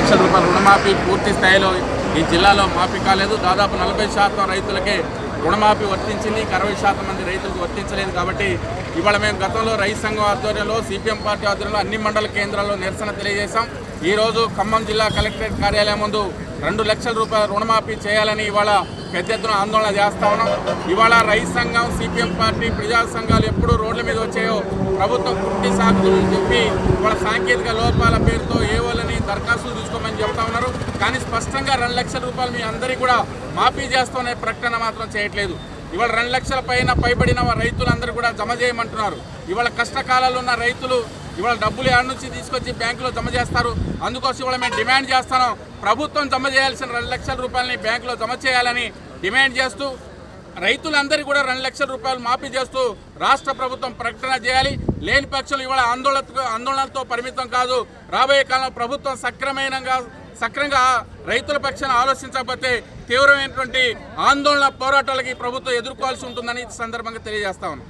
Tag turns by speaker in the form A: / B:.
A: లక్షల రూపాయల రుణమాఫీ పూర్తి స్థాయిలో ఈ జిల్లాలో మాఫీ కాలేదు. దాదాపు నలభై శాతం రైతులకే రుణమాఫీ వర్తించింది. ఇంకా అరవై శాతం మంది రైతులకు వర్తించలేదు కాబట్టి ఇవాళ మేము గతంలో రైతు సంఘం ఆధ్వర్యంలో సిపిఎం పార్టీ ఆధ్వర్యంలో అన్ని మండల కేంద్రాల్లో నిరసన తెలియజేశాం. ఈరోజు ఖమ్మం జిల్లా కలెక్టరేట్ కార్యాలయం ముందు రెండు లక్షల రూపాయల రుణమాఫీ చేయాలని ఇవాళ పెద్ద ఎత్తున ఆందోళన చేస్తా ఉన్నాం. ఇవాళ రైతు సంఘం సిపిఎం పార్టీ ప్రజా సంఘాలు ఎప్పుడు రోడ్ల మీద వచ్చాయో ప్రభుత్వం పుట్టి సాగుతుందని చెప్పి ఇవాళ సాంకేతిక లోపాల పేరుతో ఏ వాళ్ళని దరఖాస్తులు తీసుకోమని చెప్తా ఉన్నారు. కానీ స్పష్టంగా రెండు లక్షల రూపాయలు మీ అందరికీ కూడా మాఫీ చేస్తామనే ప్రకటన మాత్రం చేయట్లేదు. ఇవాళ రెండు లక్షల పైన పైబడిన రైతులందరూ కూడా జమ చేయమంటున్నారు. ఇవాళ కష్టకాలంలో ఉన్న రైతులు ఇవాళ డబ్బులు ఎక్కడి నుంచి తీసుకొచ్చి బ్యాంకులో జమ చేస్తారు. అందుకోసం ఇవాళ మేము డిమాండ్ చేస్తాను ప్రభుత్వం జమ చేయాల్సిన రెండు లక్షల రూపాయలని బ్యాంకులో జమ చేయాలని డిమాండ్ చేస్తూ రైతులందరికీ కూడా రెండు లక్షల రూపాయలు మాఫీ చేస్తూ రాష్ట్ర ప్రభుత్వం ప్రకటన చేయాలి. లేని పక్షంలో ఇవాళ ఆందోళన ఆందోళనలతో పరిమితం కాదు. రాబోయే కాలంలో ప్రభుత్వం సక్రమంగా సక్రంగా రైతుల పక్షాన ఆలోచించకపోతే తీవ్రమైనటువంటి ఆందోళన పోరాటాలకి ప్రభుత్వం ఎదుర్కోవాల్సి ఉంటుందని సందర్భంగా తెలియజేస్తా ఉన్నాం.